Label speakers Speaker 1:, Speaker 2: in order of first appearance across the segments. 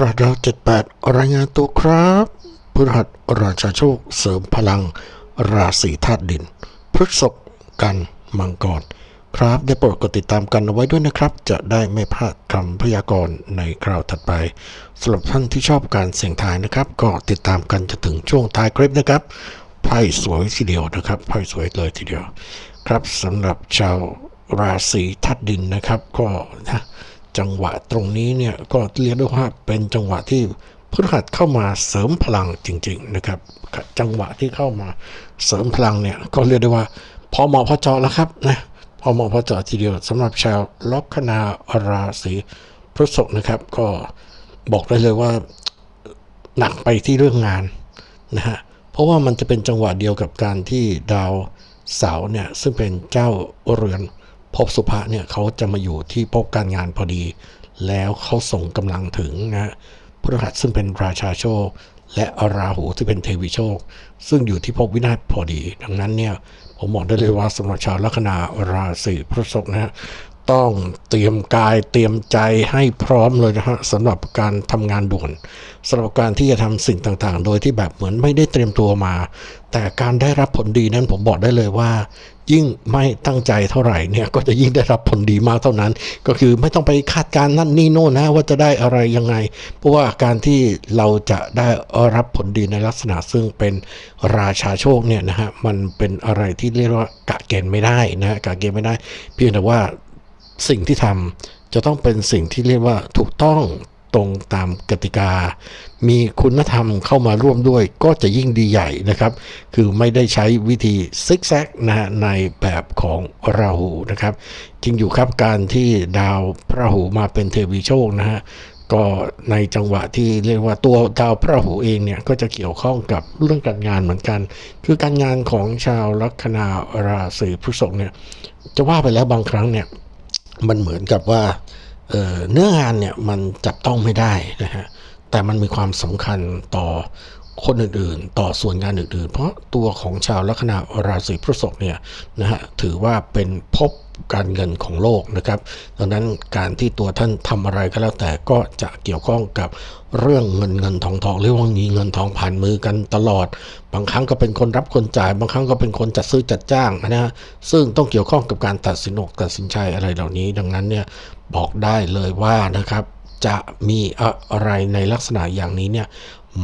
Speaker 1: ราดาวเจ็ดแปดรายงานตัวครับพฤหัสราชาโชคเสริมพลัง ราศีธาตุดิน พฤษภกันมังกรครับได้โปรดกดติดตามกันเอาไว้ด้วยนะครับ จะได้ไม่พลาดคำพยากรณ์ในคราวถัดไปสำหรับท่านที่ชอบการเสี่ยงทายนะครับ ก็ติดตามกันจะถึงช่วงท้ายคลิปนะครับไพ่สวยทีเดียวนะครับไพ่สวยเลยทีเดียว ครับสำหรับชาวราศีธาตุดินนะครับก็นะ จังหวะตรงนี้เนี่ยก็เรียกได้ว่าเป็นจังหวะที่พฤหัสเข้ามาเสริมพลังจริง ๆ นะครับ จังหวะที่เข้ามาเสริมพลังเนี่ยก็เรียกได้ว่า พอเหมาะพอเจาะแล้วครับนะพอเหมาะพอเจาะทีเดียวสำหรับชาวลัคนาราศีพฤษภนะครับ ก็บอกได้เลยว่าหนักไปที่เรื่องงานนะฮะเพราะว่ามันจะเป็นจังหวะเดียวกับการที่ดาวเสาเนี่ยซึ่งเป็นเจ้าเรือน ภพสุภะเนี่ยเขาจะมาอยู่ที่ภพการงานพอดี แล้วเขาส่งกำลังถึงนะฮะพฤหัสซึ่งเป็นราชาโชค และราหูที่เป็นเทวีโชค ซึ่งอยู่ที่ภพวินาศพอดี ดังนั้นเนี่ยผมบอกได้เลยว่าสำหรับชาวลัคนาราศีพฤษภนะฮะ ต้องเตรียมกายเตรียมใจให้พร้อมเลยนะฮะสำหรับการทำงานด่วนสำหรับการที่จะทำสิ่งต่างๆ โดยที่แบบเหมือนไม่ได้เตรียมตัวมา แต่การได้รับผลดีนั้นผมบอกได้เลยว่า ยิ่งไม่ตั้งใจเท่าไหร่เนี่ยก็จะยิ่งได้รับผลดีมากเท่านั้น ก็คือไม่ต้องไปคาดการณ์นั่นนี่โน่นนะว่าจะได้อะไรยังไง เพราะว่าการที่เราจะได้รับผลดีในลักษณะซึ่งเป็นราชาโชคเนี่ยนะฮะมันเป็นอะไรที่เรียกว่ากะเกณฑ์ไม่ได้นะฮะกะเกณฑ์ไม่ได้ เพียงแต่ว่า สิ่งที่ทำจะต้องเป็นสิ่งที่เรียกว่าถูกต้องตรงตามกติกา มีคุณธรรมเข้ามาร่วมด้วยก็จะยิ่งดีใหญ่นะครับ คือไม่ได้ใช้วิธีซิกแซกนะฮะในแบบของราหูนะครับ จริงอยู่ครับการที่ดาวพระหูมาเป็นเทวีโชคนะฮะก็ในจังหวะที่เรียกว่าตัวดาวพระหูเองเนี่ยก็จะเกี่ยวข้องกับเรื่องการงานเหมือนกัน คือการงานของชาวลัคนาราศีพฤษภเนี่ยจะว่าไปแล้วบางครั้งเนี่ย มันเหมือนกับว่าเเนื้องานเนี่ยมันจับต้องไม่ได้นะฮะแต่มันมีความสำคัญต่อคนอื่นๆ ต่อส่วนงานอื่นๆ เพราะตัวของชาวลัคนาราศีพฤษภเนี่ยนะฮะถือว่าเป็นภพ การเงินของโลกนะครับ ดังนั้นการที่ตัวท่านทำอะไรก็แล้วแต่ก็จะเกี่ยวข้องกับเรื่องเงินเงินทองทองเรียกว่ามีเงินทองผ่านมือกันตลอด บางครั้งก็เป็นคนรับคนจ่าย บางครั้งก็เป็นคนจัดซื้อจัดจ้างนะฮะซึ่งต้องเกี่ยวข้องกับการตัดสินอกตัดสินใจอะไรเหล่านี้ ดังนั้นเนี่ยบอกได้เลยว่านะครับจะมีอะไรในลักษณะอย่างนี้เนี่ย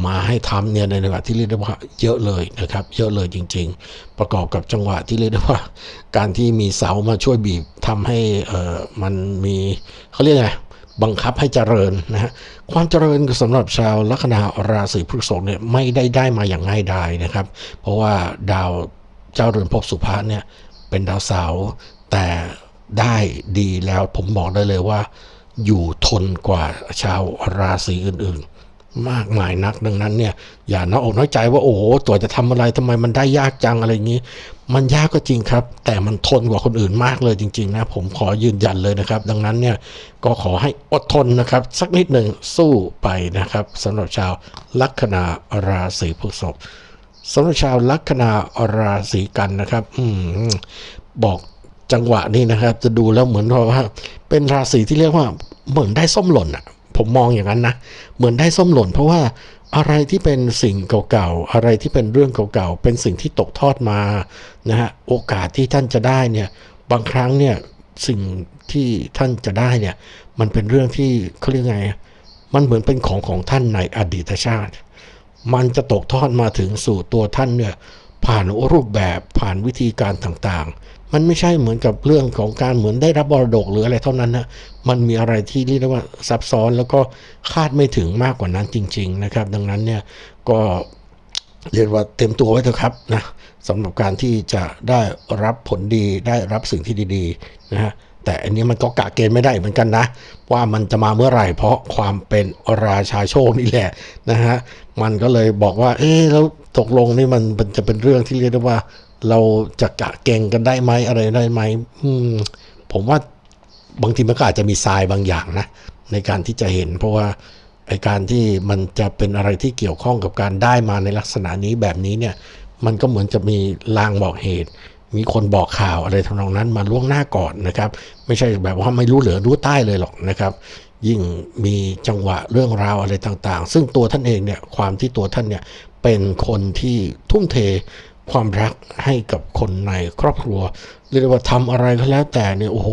Speaker 1: มาให้ทำเนี่ยในจังหวะที่เรียกได้ว่าเยอะเลยนะครับ เยอะเลยจริง ๆ ประกอบกับจังหวะที่เรียกได้ว่า การที่มีเสามาช่วยบีบทำให้เออมันมีเขาเรียกไงบังคับให้เจริญนะฮะความเจริญสำหรับชาวลัคนาราศีพฤษภเนี่ยไม่ได้ได้มาอย่างง่ายดายนะครับ เพราะว่าดาวเจ้าเรือนภพสุภาเนี่ยเป็นดาวเสาร์แต่ได้ดีแล้วผมบอกได้เลยว่า อยู่ทนกว่าชาวราศีอื่นๆ มากมายนักดังนั้นเนี่ยอย่าน้อยอกน้อยใจว่าโอ้โหตัวจะทำอะไรทำไมมันได้ยากจังอะไรอย่างนี้ มันยากก็จริงครับ แต่มันทนกว่าคนอื่นมากเลยจริง ๆ นะ ผมขอยืนยันเลยนะครับ ดังนั้นเนี่ยก็ขอให้อดทนนะครับ สักนิดหนึ่งสู้ไปนะครับสำหรับชาวลัคนาราศีพฤษภสำหรับชาวลัคนาราศีกันนะครับ อืมบอกจังหวะนี้นะครับ จะดูแล้วเหมือนว่าเป็นราศีที่เรียกว่าเหมือนได้ส้มหล่นอะ ผมมองอย่างนั้นนะ เหมือนได้ส้มหล่น เพราะว่าอะไรที่เป็นสิ่งเก่าๆ อะไรที่เป็นเรื่องเก่าๆ เป็นสิ่งที่ตกทอดมานะฮะ โอกาสที่ท่านจะได้เนี่ย บางครั้งเนี่ยสิ่งที่ท่านจะได้เนี่ย มันเป็นเรื่องที่เขาเรียกไง มันเหมือนเป็นของของท่านในอดีตชาติ มันจะตกทอดมาถึงสู่ตัวท่านเนี่ย ผ่านรูปแบบผ่านวิธีการต่างๆ มันไม่ใช่เหมือนกับเรื่องของการเหมือนได้รับบรดกหรืออะไรเท่านั้นนะมันมีอะไรที่เรียกว่าซับซ้อนแล้วก็คาดไม่ถึงมากกว่านั้นจริง ๆ นะครับ ดังนั้นเนี่ยก็เรียกว่าเต็มตัวไว้เถอะครับนะสำหรับการที่จะได้รับผลดีได้รับสิ่งที่ดีๆนะฮะ แต่อันนี้มันก็กะเกณฑ์ไม่ได้เหมือนกันนะ ว่ามันจะมาเมื่อไหร่เพราะความเป็นราชาโชคนี่แหละนะฮะมันก็เลยบอกว่า เอ๊แล้วตกลงนี่มันมันจะเป็นเรื่องที่เรียกได้ว่า เราจะกะเก่งกันได้ไหมอะไรได้ไหมอืมผมว่าบางทีมันก็อาจจะมีทรายบางอย่างนะ ในการที่จะเห็น เพราะว่าไอการที่มันจะเป็นอะไรที่เกี่ยวข้องกับการได้มาในลักษณะนี้แบบนี้เนี่ย มันก็เหมือนจะมีลางบอกเหตุ มีคนบอกข่าวอะไรทำนองนั้นมาล่วงหน้าก่อนนะครับ ไม่ใช่แบบว่าไม่รู้เหลือรู้ใต้เลยหรอกนะครับ ยิ่งมีจังหวะเรื่องราวอะไรต่างๆ ซึ่งตัวท่านเองเนี่ยความที่ตัวท่านเนี่ยเป็นคนที่ทุ่มเทความรักให้กับคนในครอบครัว เรียกว่าทำอะไรก็แล้วแต่เนี่ยโอ้โห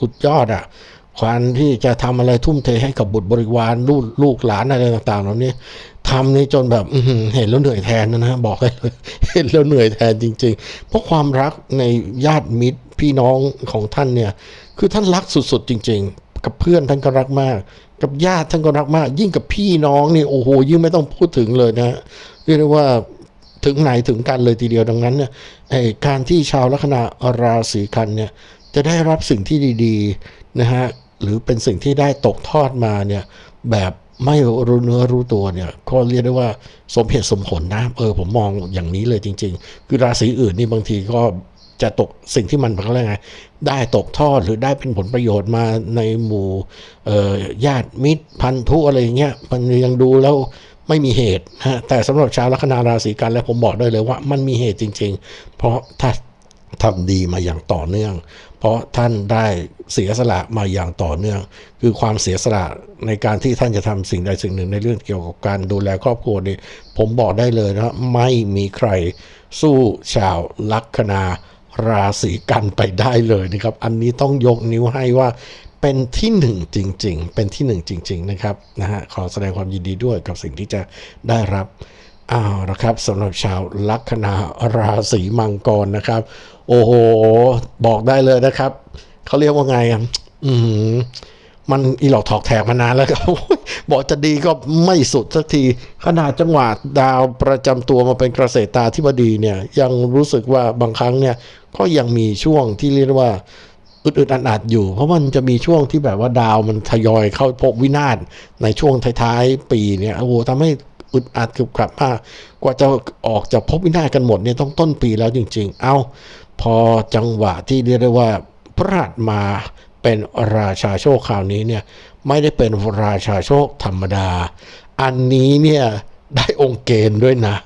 Speaker 1: สุดยอดอะ่ะ ความที่จะทำอะไรทุ่มเทให้กับบุตรบริวารลูกลูกหลานอะไรต่างๆเหล่านี้ทำนี่จนแบบอเห็นแล้วเหนื่อยแทนนะฮะบอกเลยเห็นแล้วเหนื่อยแทนจริง ๆ เพราะความรักในญาติมิตรพี่น้องของท่านเนี่ย คือท่านรักสุดๆ จริง ๆ กับเพื่อนท่านก็รักมาก กับญาติท่านก็รักมาก ยิ่งกับพี่น้องนี่โอ้โหยิ่งไม่ต้องพูดถึงเลยนะเรียกได้ว่าถึงไหนถึงกันเลยทีเดียวดังนั้นเนี่ยไอการที่ชาวลัคนาราศีกันเนี่ยจะได้รับสิ่งที่ดี ๆ นะฮะหรือเป็นสิ่งที่ได้ตกทอดมาเนี่ยแบบไม่รู้เนื้อรู้ตัวเนี่ยก็เรียกได้ว่าสมเหตุสมผลนะเออผมมองอย่างนี้เลยจริง ๆ คือราศีอื่นนี่บางทีก็จะตกสิ่งที่มันเขาเรียกไงได้ตกทอดหรือได้เป็นผลประโยชน์มาในหมู่ญาติมิตรพันธุอะไรอย่างเงี้ยมันยังดูแล้วไม่มีเหตุนะแต่สำหรับชาวลัคนาราศีกันแล้วผมบอกได้เลยว่ามันมีเหตุจริง ๆ เพราะถ้า ทำดีมาอย่างต่อเนื่อง เพราะท่านได้เสียสละมาอย่างต่อเนื่อง คือความเสียสละในการที่ท่านจะทำสิ่งใดสิ่งหนึ่งในเรื่องเกี่ยวกับการดูแลครอบครัวนี่ผมบอกได้เลยนะไม่มีใครสู้ชาวลัคนาราศีกันไปได้เลยนะครับ อันนี้ต้องยกนิ้วให้ว่าเป็นที่หนึ่งจริง ๆ เป็นที่หนึ่งจริง ๆ นะครับนะฮะขอแสดงความยินดีด้วยกับสิ่งที่จะได้รับอ้าวนะครับสำหรับชาวลัคนาราศีมังกรนะครับ โอ้โห บอกได้เลยนะครับ เขาเรียกว่าไงอะอืมมันอีหลอกถอกแถกมานานแล้วครับบอกจะดีก็ไม่สุดสักที ขนาดจังหวะดาวประจำตัวมาเป็นเกษตราธิบดีเนี่ย ยังรู้สึกว่าบางครั้งเนี่ย ก็ยังมีช่วงที่เรียกว่าอึดๆอัดๆอยู่ เพราะมันจะมีช่วงที่แบบว่าดาวมันทยอยเข้าพบวินาศในช่วงท้ายๆปีเนี่ยโอ้โหทำให้ อึดอัดคือขับมาก กว่าจะออกจากพบวินาศกันหมดเนี่ยต้องต้นปีแล้วจริง ๆ เอาพอจังหวะที่เรียกได้ว่าพระหัสมาเป็นราชาโชคคราวนี้เนี่ยไม่ได้เป็นราชาโชคธรรมดา อันนี้เนี่ยได้องค์เกณฑ์ด้วยนะ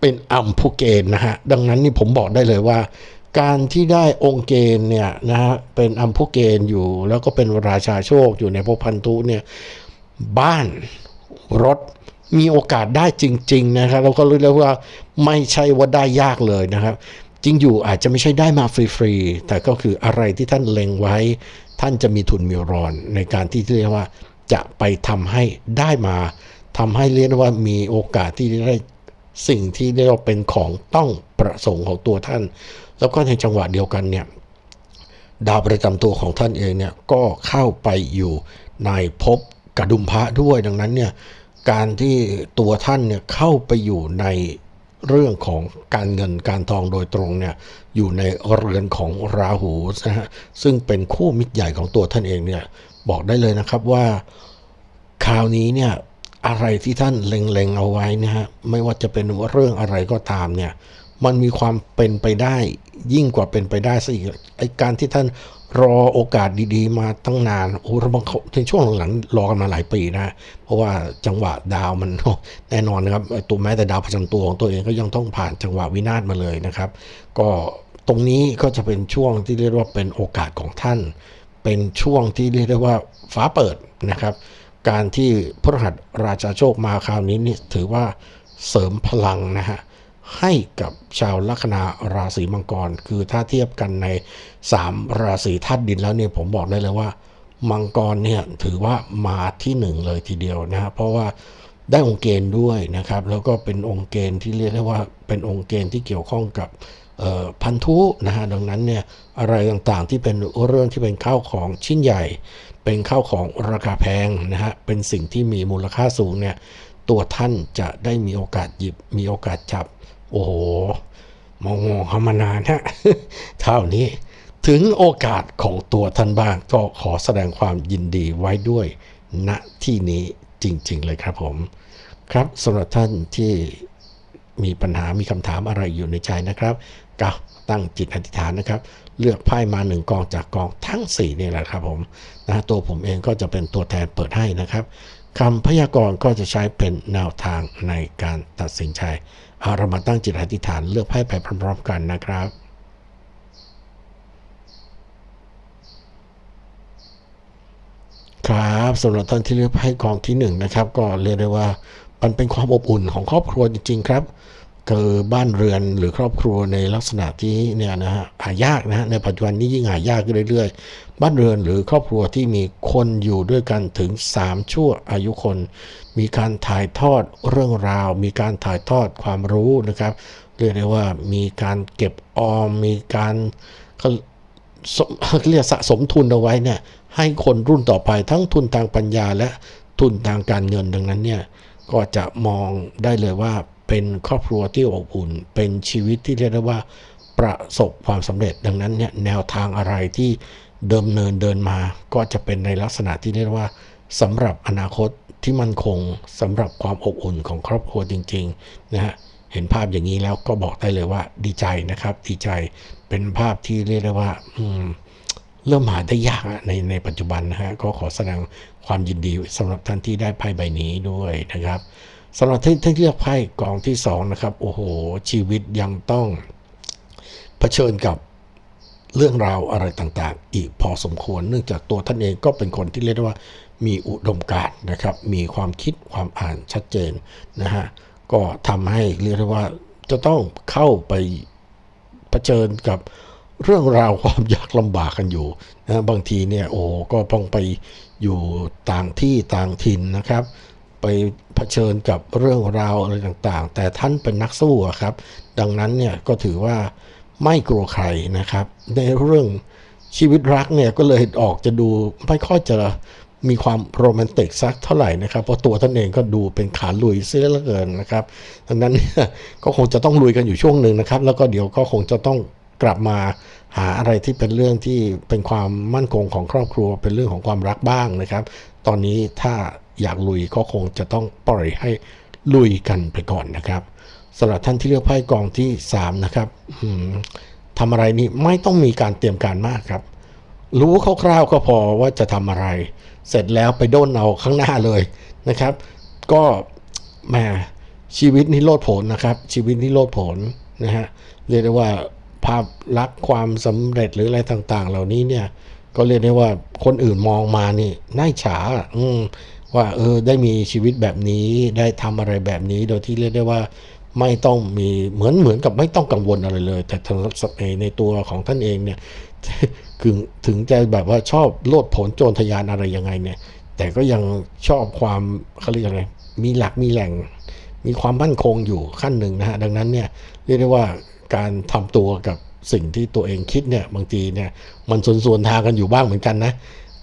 Speaker 1: เป็นอัมพุเกณฑ์นะฮะ ดังนั้นนี่ผมบอกได้เลยว่า การที่ได้องค์เกณฑ์เนี่ยนะฮะเป็นอัมพุเกณฑ์อยู่ แล้วก็เป็นราชาโชคอยู่ในภพพันธุเนี่ยบ้านรถ มีโอกาสได้จริง ๆ นะครับเราก็รู้แล้วว่าไม่ใช่ว่าได้ยากเลยนะครับ จริงอยู่อาจจะไม่ใช่ได้มาฟรีๆแต่ก็คืออะไรที่ท่านเล็งไว้ ท่านจะมีทุนมีรอนในการที่เรียกว่าจะไปทำให้ได้มาทำให้เรียกว่ามีโอกาสที่ได้สิ่งที่เรียกว่าเป็นของต้องประสงค์ของตัวท่าน แล้วก็ในจังหวะเดียวกันเนี่ยดาวประจำตัวของท่านเองเนี่ยก็เข้าไปอยู่ในภพกระดุมพระด้วยดังนั้นเนี่ย การที่ตัวท่านเนี่ยเข้าไปอยู่ในเรื่องของการเงินการทองโดยตรงเนี่ยอยู่ในเรือนของราหูนะฮะซึ่งเป็นคู่มิตรใหญ่ของตัวท่านเองเนี่ยบอกได้เลยนะครับว่าคราวนี้เนี่ยอะไรที่ท่านเล็งๆเอาไว้นะฮะไม่ว่าจะเป็นเรื่องอะไรก็ตามเนี่ย มันมีความเป็นไปได้ ยิ่งกว่าเป็นไปได้ซะอีกไอการที่ท่านรอโอกาสดีๆ มาตั้งนานโอ้เราบางในช่วงหลังๆรอกันมาหลายปีนะ เพราะว่าจังหวะดาวมันแน่นอนนะครับตัวแม้แต่ดาวประจำตัวของตัวเองก็ยังต้องผ่านจังหวะวินาศมาเลยนะครับ ก็ตรงนี้ก็จะเป็นช่วงที่เรียกว่าเป็นโอกาสของท่าน เป็นช่วงที่เรียกได้ว่าฟ้าเปิดนะครับ การที่พระหัสราชาโชคมาคราวนี้นี่ถือว่าเสริมพลังนะฮะ ให้กับชาวลัคนาราศีมังกร คือถ้าเทียบกันใน 3 ราศีธาตุดินแล้วเนี่ยผมบอกได้เลยว่า มังกรเนี่ยถือว่ามาที่หนึ่งเลยทีเดียวนะฮะเพราะว่าได้องค์เกณฑ์ด้วยนะครับ แล้วก็เป็นองค์เกณฑ์ที่เรียกได้ว่าเป็นองค์เกณฑ์ที่เกี่ยวข้องกับพันธุนะฮะดังนั้นเนี่ยอะไรต่างๆที่เป็นเรื่องที่เป็นข้าวของชิ้นใหญ่ เป็นข้าวของราคาแพงนะฮะเป็นสิ่งที่มีมูลค่าสูงเนี่ยตัวท่านจะได้มีโอกาสหยิบมีโอกาสจับ โอ้โหมองมองเขามานานฮะเท่านี้ถึงโอกาสของตัวท่านบ้างก็ขอแสดงความยินดีไว้ด้วยณที่นี้จริง ๆ เลยครับผม ครับสำหรับท่านที่มีปัญหามีคำถามอะไรอยู่ในใจนะครับก็ตั้งจิตอธิษฐานนะครับ เลือกไพ่มาหนึ่งกองจากกองทั้ง4นี่แหละครับผมนะตัวผมเองก็จะเป็นตัวแทนเปิดให้นะครับ คำพยากรณ์ก็จะใช้เป็นแนวทางในการตัดสินใจเรามาตั้งจิตอธิษฐานเลือกไพ่ไปพร้อม ๆ กันนะครับครับสำหรับท่านที่เลือกไพ่กองที่หนึ่งนะครับก็เรียกได้ว่ามันเป็นความอบอุ่นของครอบครัวจริง ๆ ครับ คือบ้านเรือนหรือครอบครัวในลักษณะที่เนี่ยนะฮะหายากนะฮะในปัจจุบันนี้ยิ่งหายากขึ้นเรื่อยๆ บ้านเรือนหรือครอบครัวที่มีคนอยู่ด้วยกันถึง 3 ชั่วอายุคน มีการถ่ายทอดเรื่องราว มีการถ่ายทอดความรู้นะครับเรียกได้ว่ามีการเก็บออมมีการเขาสมเรียกสะสมทุนเอาไว้เนี่ยให้คนรุ่นต่อไปทั้งทุนทางปัญญาและทุนทางการเงินดังนั้นเนี่ยก็จะมองได้เลยว่า เป็นครอบครัวที่อบอุ่น เป็นชีวิตที่เรียกได้ว่าประสบความสำเร็จดังนั้นเนี่ยแนวทางอะไรที่เดิมเนินเดินมา ก็จะเป็นในลักษณะที่เรียกว่าสำหรับอนาคตที่มั่นคงสำหรับความอบอุ่นของครอบครัวจริงๆนะฮะเห็นภาพอย่างนี้แล้วก็บอกได้เลยว่าดีใจนะครับดีใจเป็นภาพที่เรียกได้ว่าอเริ่มหาได้ยากในในปัจจุบันนะฮะก็ขอแสดงความยินดีสำหรับท่านที่ได้ไพ่ใบนี้ด้วยนะครับ สำหรับท่านที่เลือกไพ่กองที่สองนะครับโอ้โห ชีวิตยังต้องเผชิญกับเรื่องราวอะไรต่างๆ อีกพอสมควร เนื่องจากตัวท่านเองก็เป็นคนที่เรียกว่ามีอุดมการณ์นะครับ มีความคิดความอ่านชัดเจนนะฮะก็ทำให้เรียกได้ว่าจะต้องเข้าไปเผชิญกับเรื่องราวความยากลำบากกันอยู่นะบางทีเนี่ยโอ้ก็ต้องไปอยู่ต่างที่ต่างถิ่นนะครับ ไปเผชิญกับเรื่องราวอะไรต่างๆ แต่ท่านเป็นนักสู้ครับ ดังนั้นเนี่ยก็ถือว่าไม่กลัวใครนะครับ ในเรื่องชีวิตรักเนี่ยก็เลยออกจะดูไม่ค่อยจะมีความโรแมนติกสักเท่าไหร่นะครับเพราะตัวท่านเองก็ดูเป็นขาลุยเสียเหลือเกินนะครับ ดังนั้นก็คงจะต้องลุยกันอยู่ช่วงหนึ่งนะครับ แล้วก็เดี๋ยวก็คงจะต้อง กลับมาหาอะไรที่เป็นเรื่องที่เป็นความมั่นคงของครอบครัว เป็นเรื่องของความรักบ้างนะครับ ตอนนี้ถ้าอยากลุยก็คงจะต้องปล่อยให้ลุยกันไปก่อนนะครับสำหรับท่านที่เลือกไพ่กองที่สามนะครับทำอะไรนี่ไม่ต้องมีการเตรียมการมากครับ รู้คร่าวๆก็พอว่าจะทำอะไร เสร็จแล้วไปโด้นเอาข้างหน้าเลยนะครับ ก็แหมชีวิตนี่โลดผนนะครับ ชีวิตนี่โลดผนนะฮะเรียกได้ว่า ภาพลักษณ์ความสำเร็จหรืออะไรต่าง ๆ เหล่านี้เนี่ยก็เรียกได้ว่าคนอื่นมองมานี่น่าฉาอืมว่าเออได้มีชีวิตแบบนี้ได้ทำอะไรแบบนี้ โดยที่เรียกได้ว่าไม่ต้องมีเหมือนเหมือนกับไม่ต้องกังวลอะไรเลย แต่ทางในตัวของท่านเองเนี่ยคือถึงจะแบบว่าชอบโลดโผนโจรทะยานอะไรยังไงเนี่ย แต่ก็ยังชอบความเขาเรียกอะไรมีหลักมีแหล่ง มีความมั่นคงอยู่ขั้นหนึ่งนะฮะดังนั้นเนี่ยเรียกได้ว่า การทำตัวกับสิ่งที่ตัวเองคิดเนี่ยบางทีเนี่ยมันสวนสวนๆทางกันอยู่บ้างเหมือนกันนะ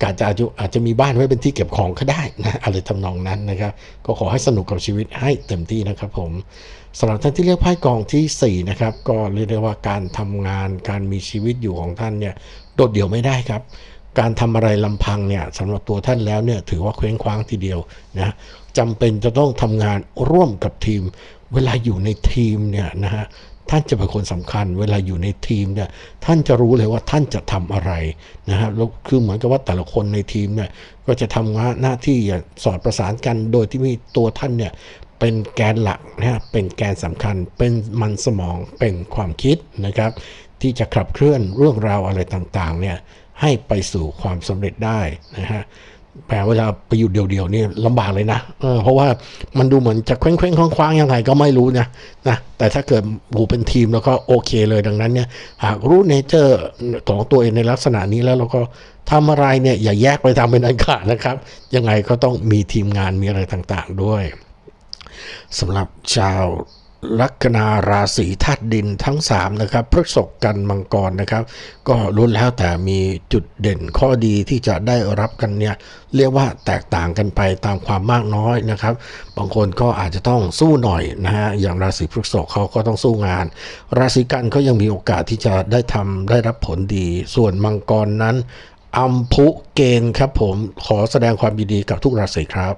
Speaker 1: กอาจจะอาจจะอาจจะมีบ้านไว้เป็นที่เก็บของก็ได้นะอะไรทำนองนั้นนะครับ ก็ขอให้สนุกกับชีวิตให้เต็มที่นะครับผมสำหรับท่านที่เลือกไพ่กองทีสี่ 4 นะครับ ก็เรียกได้ว่าการทำงานการมีชีวิตอยู่ของท่านเนี่ยโดดเดี่ยวไม่ได้ครับ การทำอะไรลำพังเนี่ยสำหรับตัวท่านแล้วเนี่ยถือว่าเคว้งคว้างทีเดียวนะจำเป็นจะต้องทำงานร่วมกับทีม เวลาอยู่ในทีมเนี่ยนะฮะ ท่านจะเป็นคนสำคัญ เวลาอยู่ในทีมเนี่ยท่านจะรู้เลยว่าท่านจะทำอะไรนะฮะแล้วคือเหมือนกับว่าแต่ละคนในทีมเนี่ยก็จะทำงานหน้าที่สอดประสานกันโดยที่มีตัวท่านเนี่ยเป็นแกนหลักนะฮะเป็นแกนสำคัญเป็นมันสมองเป็นความคิดนะครับ ที่จะขับเคลื่อนเรื่องราวอะไรต่างๆเนี่ยให้ไปสู่ความสำเร็จได้นะฮะ แต่เวลาจะไปอยู่เดียวๆนี่ลำบากเลยนะเออเพราะว่ามันดูเหมือนจะเคว้งเคว้งๆคว้างๆยังไงก็ไม่รู้นะนะแต่ถ้าเกิดบูเป็นทีมแล้วก็โอเคเลยดังนั้นเนี่ยหากรู้เนเจอร์ของตัวเองในลักษณะนี้แล้วเราก็ทำอะไรเนี่ยอย่าแยกไปทำเป็นอันขาดนะครับ ยังไงก็ต้องมีทีมงานมีอะไรต่างๆด้วยสำหรับชาว ลัคนาราศีธาตุดินทั้ง 3 นะครับพฤษภกันมังกรนะครับ ก็ล้วนแล้วแต่มีจุดเด่นข้อดีที่จะได้รับกันเนี่ยเรียกว่าแตกต่างกันไปตามความมากน้อยนะครับ บางคนก็อาจจะต้องสู้หน่อยนะฮะอย่างราศีพฤษภเขาก็ต้องสู้งาน ราศีกันก็ยังมีโอกาสที่จะได้ทำได้รับผลดี ส่วนมังกรนั้นอัมพุเกณฑ์ครับผมขอแสดงความยินดีกับทุกราศีครับ